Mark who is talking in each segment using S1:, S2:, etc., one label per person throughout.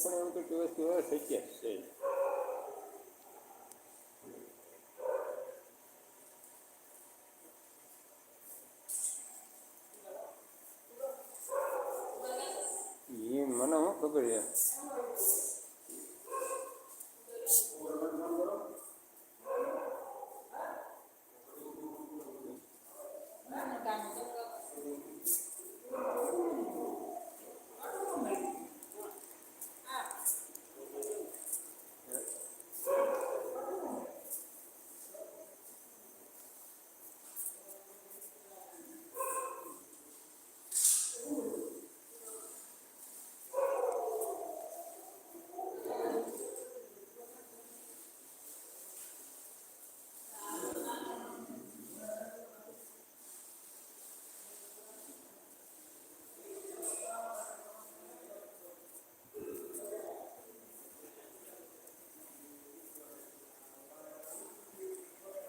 S1: પણ એમ તો વસ્તુ હવે થઈ ગયા છે મને શું ખબર છે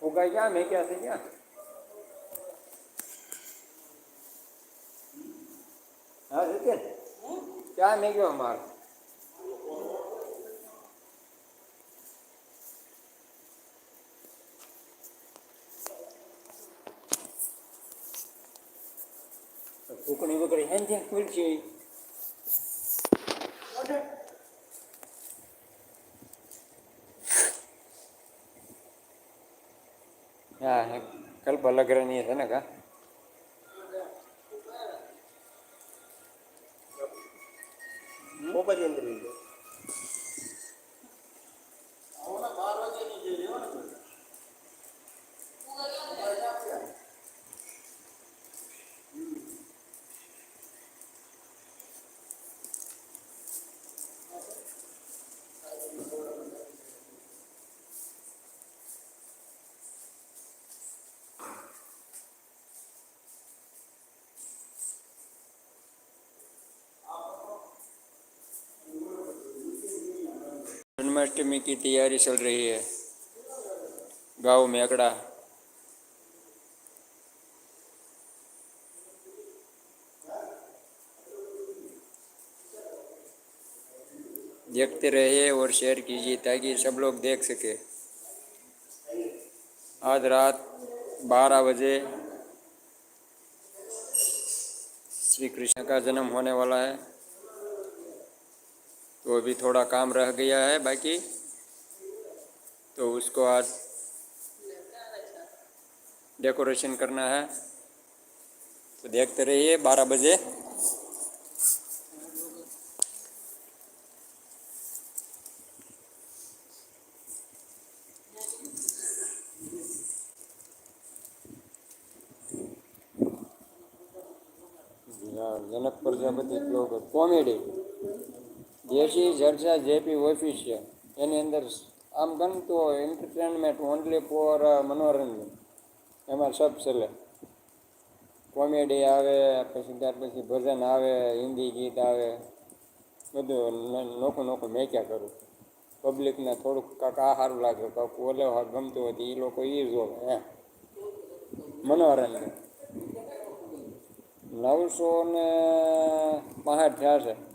S1: होगा क्या? मैं क्या से क्या? हाँ सत्य क्या मैं क्यों हमारा कोकणी वगैरे ह्यांच्या मिरची। હા કલ્પ અલગની છે ને કા?
S2: મોબાઈલ
S1: जन्माष्टमी की तैयारी चल रही है। गाँव में अकड़ा। देखते रहिए और शेयर कीजिए ताकि सब लोग देख सके। आज रात बारह बजे श्री कृष्ण का जन्म होने वाला है। वो भी थोड़ा काम रह गया है, बाकी। तो उसको आज डेकोरेशन करना है। तो देखते रहिए, बारह बजे। हाँ, जनक प्रजापति कॉमेडी। જેસી જલસા જેપી ઓફિસ છે. એની અંદર આમ ગમતું હોય એન્ટરટેનમેન્ટ ઓનલી ફોર મનોરંજન. એમાં સબ ચલે કોમેડી આવે, પછી ત્યાર પછી ભજન આવે, હિન્દી ગીત આવે. બધું નોખું નોખું મેક્યા કરું. પબ્લિકને થોડુંક કાંક આ સારું લાગે, કાંક ઓલે ગમતું હોય એ લોકો એ જોવે એ મનોરંજન. નવસો ને પાંસઠ થયા છે.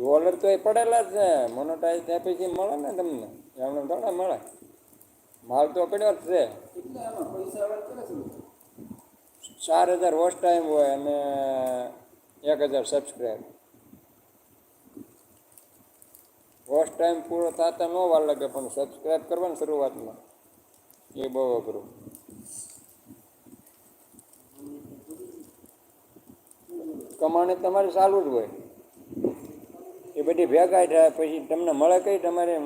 S1: ડોલર તો એ પડેલા જ છે. મોનોટાઈઝ થયા પછી મળે ને તમને. એમને થોડા મળે. માલ તો પડ્યો જ છે. ચાર હજાર વોચ ટાઈમ હોય અને એક હજાર સબસ્ક્રાઈબ વોચ ટાઈમ પૂરો થતા ન વાર લાગે, પણ સબસ્ક્રાઈબ કરવાની શરૂઆતમાં. એ બહુ અઘરું. કમાણી તમારી ચાલુ જ હોય. બધી ભેગા થાય પછી તમને મળે કઈ તમારે